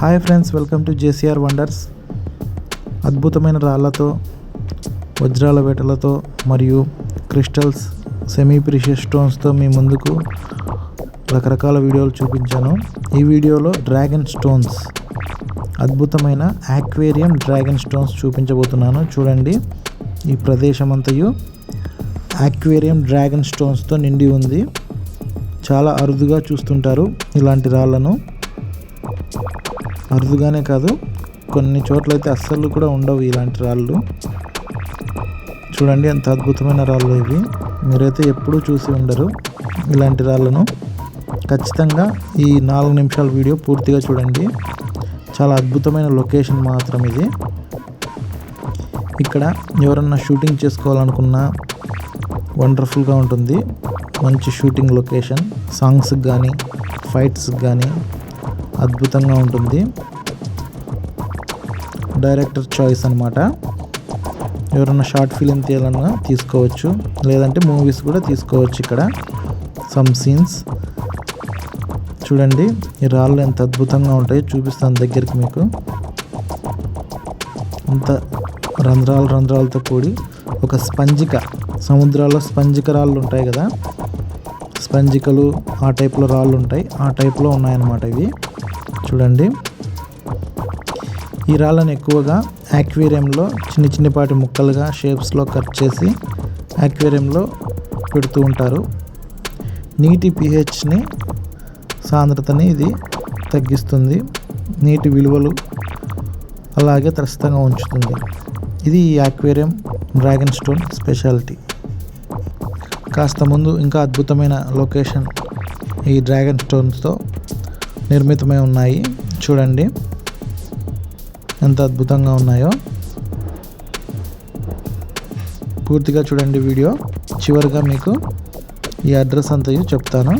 Hi friends welcome to JCR wonders. అద్భుతమైన రాళ్ళతో వజ్రాల వేటలతో మరియు క్రిస్టల్స్ సెమీ ప్రిషియస్ స్టోన్స్తో మీ ముందుకు రకరకాల వీడియోలు చూపించాను. ఈ వీడియోలో డ్రాగన్ స్టోన్స్ అద్భుతమైన ఆక్వేరియం డ్రాగన్ స్టోన్స్ చూపించబోతున్నాను. చూడండి ఈ ప్రదేశం అంతయు ఆక్వేరియం డ్రాగన్ స్టోన్స్తో నిండి ఉంది. చాలా అరుదుగా చూస్తుంటారు ఇలాంటి రాళ్ళను అరుదుగానే కాదు కొన్ని చోట్ల అయితే అస్సలు కూడా ఉండవు ఇలాంటి రాళ్ళు. చూడండి ఎంత అద్భుతమైన రాళ్ళు ఇవి. మీరైతే ఎప్పుడూ చూసి ఉండరు ఇలాంటి రాళ్ళను. ఖచ్చితంగా ఈ నాలుగు నిమిషాల వీడియో పూర్తిగా చూడండి. చాలా అద్భుతమైన లొకేషన్ మాత్రం ఇది. ఇక్కడ ఎవరన్నా షూటింగ్ చేసుకోవాలనుకున్నా వండర్ఫుల్గా ఉంటుంది. మంచి షూటింగ్ లొకేషన్ సాంగ్స్కి కానీ ఫైట్స్కి కానీ అద్భుతంగా ఉంటుంది. డైరెక్టర్ చాయిస్ అనమాట ఎవరైనా షార్ట్ ఫిలిం తీయాలన్నా తీసుకోవచ్చు. లేదంటే మూవీస్ కూడా తీసుకోవచ్చు ఇక్కడ. సమ్ సీన్స్ చూడండి ఈ రాళ్ళు ఎంత అద్భుతంగా ఉంటాయి చూపిస్తాను దగ్గరికి మీకు. అంత రంధ్రాలు రంధ్రాలతో కూడి ఒక స్పంజిక సముద్రాల్లో స్పంజిక రాళ్ళు ఉంటాయి కదా. స్పంజికలు ఆ టైప్లో రాళ్ళు ఉంటాయి. ఆ టైప్లో ఉన్నాయన్నమాట ఇవి. చూడండి. ఈ రాళ్ళను ఎక్కువగా యాక్వేరియంలో చిన్న చిన్నపాటి ముక్కలుగా షేప్స్లో కట్ చేసి యాక్వేరియంలో పెడుతూ ఉంటారు. నీటి పిహెచ్ని సాంద్రతని ఇది తగ్గిస్తుంది. నీటి విలువలు అలాగే తరస్థంగా ఉంచుతుంది. ఇది ఈ యాక్వేరియం డ్రాగన్ స్టోన్ స్పెషాలిటీ. కాస్త ముందు ఇంకా అద్భుతమైన లొకేషన్ ఈ డ్రాగన్ స్టోన్స్తో నిర్మితమై ఉన్నాయి. చూడండి. ఎంత అద్భుతంగా ఉన్నాయో. పూర్తిగా చూడండి వీడియో. చివరిగా మీకు ఈ అడ్రస్ అంతయు చెప్తాను.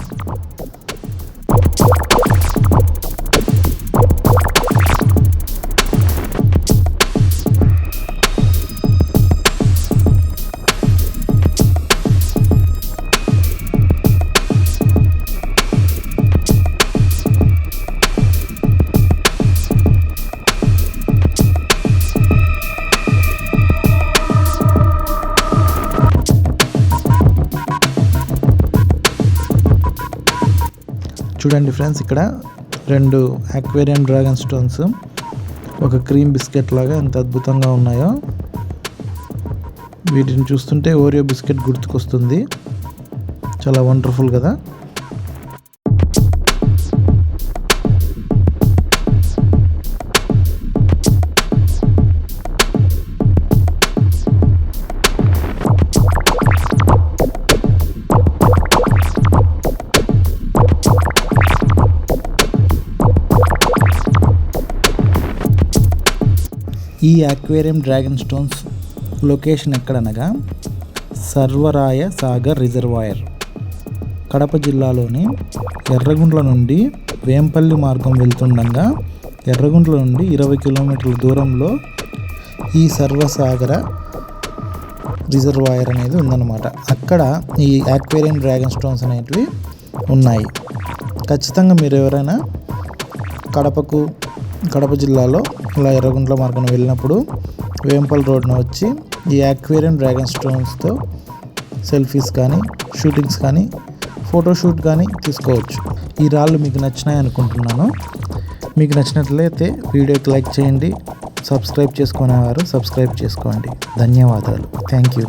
చూడండి ఫ్రెండ్స్ ఇక్కడ రెండు అక్వేరియం డ్రాగన్ స్టోన్స్ ఒక క్రీమ్ బిస్కెట్ లాగా ఎంత అద్భుతంగా ఉన్నాయో. వీటిని చూస్తుంటే ఓరియో బిస్కెట్ గుర్తుకొస్తుంది. చాలా వండర్ఫుల్ కదా. ఈ అక్వేరియం డ్రాగన్ స్టోన్స్ లొకేషన్ ఎక్కడనగా సర్వరాయ సాగర్ రిజర్వాయర్ కడప జిల్లాలోని ఎర్రగుంట్ల నుండి వేంపల్లి మార్గం వెళ్తుండగా ఎర్రగుంట్ల నుండి ఇరవై కిలోమీటర్ల దూరంలో ఈ సర్వసాగర రిజర్వాయర్ అనేది ఉందన్నమాట. అక్కడ ఈ యాక్వేరియం డ్రాగన్ స్టోన్స్ అనేటివి ఉన్నాయి. ఖచ్చితంగా మీరు ఎవరైనా కడపకు కడప జిల్లాలో ఇలా ఎర్రగుంట్ల మార్గం వెళ్ళినప్పుడు వేంపల్ రోడ్ను వచ్చి ఈ యాక్వేరియం డ్రాగన్ స్టోన్స్తో సెల్ఫీస్ కానీ షూటింగ్స్ కానీ ఫోటోషూట్ కానీ తీసుకోవచ్చు. ఈ రాళ్ళు మీకు నచ్చినాయి అనుకుంటున్నాను. మీకు నచ్చినట్లయితే వీడియోకి లైక్ చేయండి. సబ్స్క్రైబ్ చేసుకునేవారు సబ్స్క్రైబ్ చేసుకోండి. ధన్యవాదాలు. Thank you.